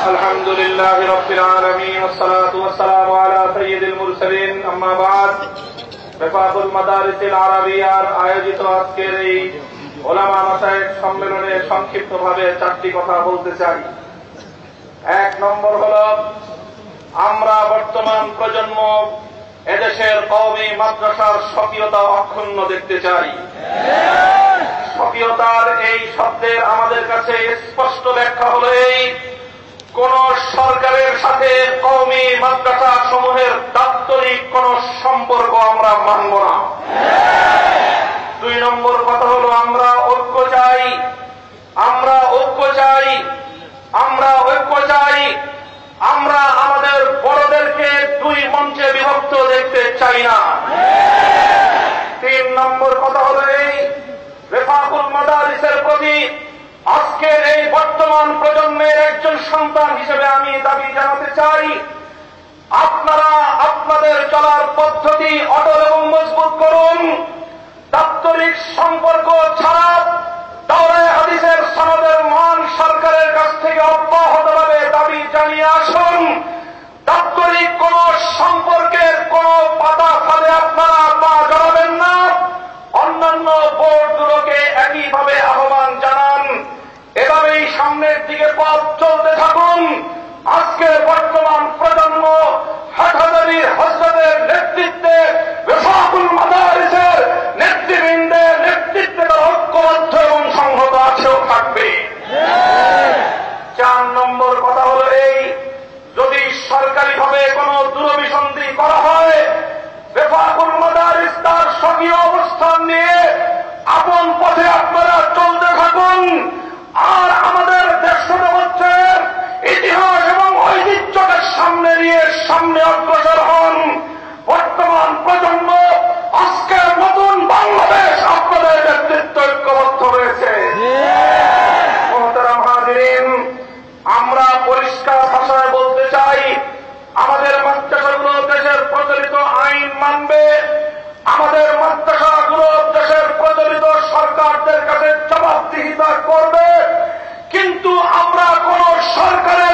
الحمد لله رب العالمين والصلاة والسلام على سيد المرسلين أما بعد রেফাতুল মাদারিসিল আরাবিয়ার আয়োজিত আজকের এই ওলামা মাসায়েক সম্মেলনে সংক্ষিপ্তভাবে চারটি কথা বলতে চাই এক নম্বর হল আমরা বর্তমান প্রজন্ম এদেশের কওমি মাদ্রাসার স্বকীয়তা অক্ষুণ্ণ দেখতে চাই স্বকীয়তার এই শব্দের আমাদের কাছে স্পষ্ট ব্যাখ্যা হল এই কোন সরকারের সাথে কওমি মাদ্রাসা সমূহের দাপ্তরিক কোন সম্পর্ক আমরা মানব না। দুই নম্বর কথা হল, আমরা ঐক্য চাই, আমরা ঐক্য চাই, আমরা ঐক্য চাই, আমরা আমাদের বড়দেরকে দুই মঞ্চে বিভক্ত দেখতে চাই না। তিন নম্বর কথা হল এই রেফাকুল মাদারিসের প্রতি আজকের এই বর্তমান প্রজন্মের একজন সন্তান হিসেবে আমি দাবি জানাতে চাই, আপনারা আপনাদের চলার পদ্ধতি অটল এবং মজবুত করুন। দাপ্তরিক সম্পর্ক ছাড়া দাওরায় হাদিসের সনদের মান সরকারের কাছ থেকে অব্যাহতভাবে দাবি জানিয়ে আসুন। দাপ্তরিক কোন সম্পর্কের কোন পাতা ফালে আপনারা থাকবে। চার নম্বর কথা হল এই, যদি সরকারিভাবে কোন দূরভিসন্ধি করা হয়, বেফাকুল মাদারিস তার স্বকীয় মানবে আমাদের মাদ্রাসাগুলো দেশের প্রচলিত সরকারদের কাছে জবাবদিহিতা করবে কিন্তু আমরা কোন সরকারের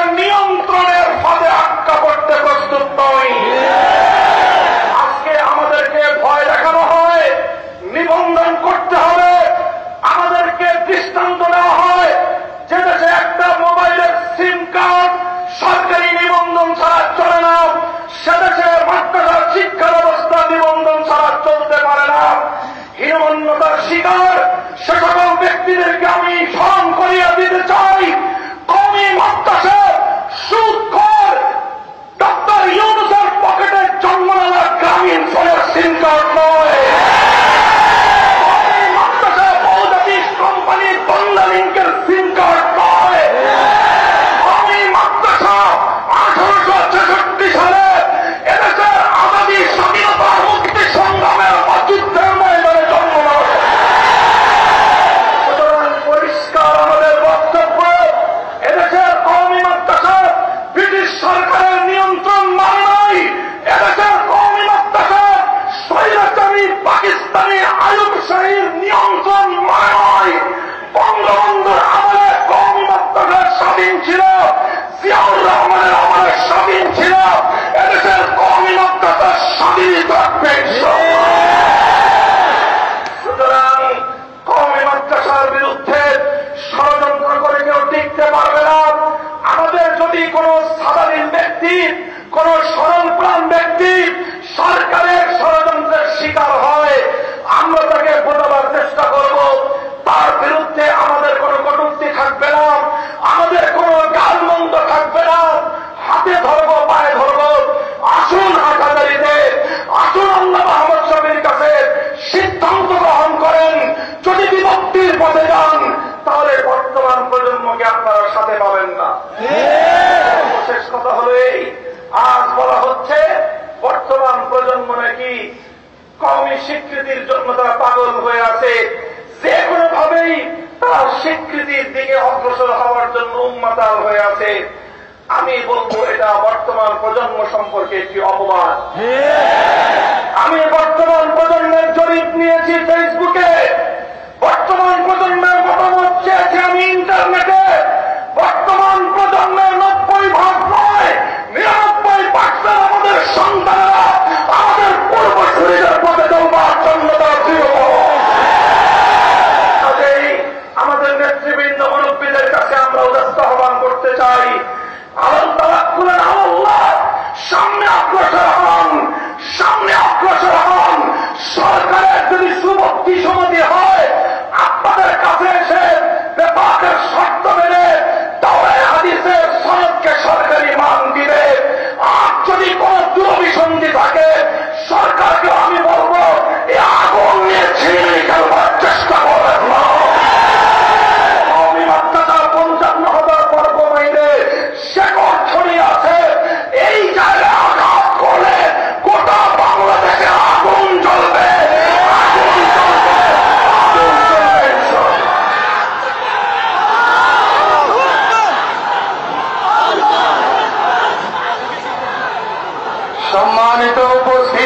স্বৈরাচারী পাকিস্তানি আয়ুব শাহীর নিয়ন্ত্রণ নয় বঙ্গবন্ধুর আমলে মাদ্রাসা স্বাধীন ছিল, জিয়াউর রহমানের আমলে স্বাধীন ছিল এদেশের কওমি মাদ্রাসা স্বাধীন থাকবে ইনশাআল্লাহ। সুতরাং কমে মাদ্রাসার বিরুদ্ধে ষড়যন্ত্র করে কেউ টিকতে পারবে না আমাদের যদি কোন সাধারণ ব্যক্তি কোন সরল প্রাণ ব্যক্তি সরকারের ষড়যন্ত্রের শিকার হয় আমরা তাকে বোঝাবার চেষ্টা করব তার বিরুদ্ধে আমাদের কোন কটুক্তি থাকবে না আমাদের কোন গালমন্দ থাকবে না হাতে ধরবো পায়ে ধরবো আসুন হাটাদারিতে আসুন আল্লাহ আহমদ শফির কাছে সিদ্ধান্ত গ্রহণ করেন যদি বিভক্তির পথে যান তাহলে বর্তমান প্রজন্মকে আপনারা সাথে পাবেন না শেষ কথা হলো এই আজ বলা হচ্ছে বর্তমান প্রজন্ম নাকি কমই স্বীকৃতির জন্য তারা পাগল হয়ে আছে। যে কোনো ভাবেই তার স্বীকৃতির দিকে অগ্রসর হওয়ার জন্য উন্মাতাল হয়ে আছে। আমি বলব, এটা বর্তমান প্রজন্ম সম্পর্কে একটি অপবাদ। আমি বর্তমান প্রজন্মের জরিপ নিয়েছি ফেসবুকে বর্তমান প্রজন্মের মতামত চেয়েছি আমি ইন্টারনেটে বর্তমান প্রজন্মের নব্বই আমরা উদাস্ত আহ্বান করতে চাই আলম তালাক খুলেন আল্লাহ সামনে অগ্রসর হন সামনে অগ্রসর হন সরকারের যদি সুভক্তি সমাধি হয় আপনাদের কাছে এসে বেপাকের শর্ত মেনে তবে হাদিসের সনদকে সরকারি মান দিবে। আর যদি কোন দুরভিসন্ধি থাকে সরকারকে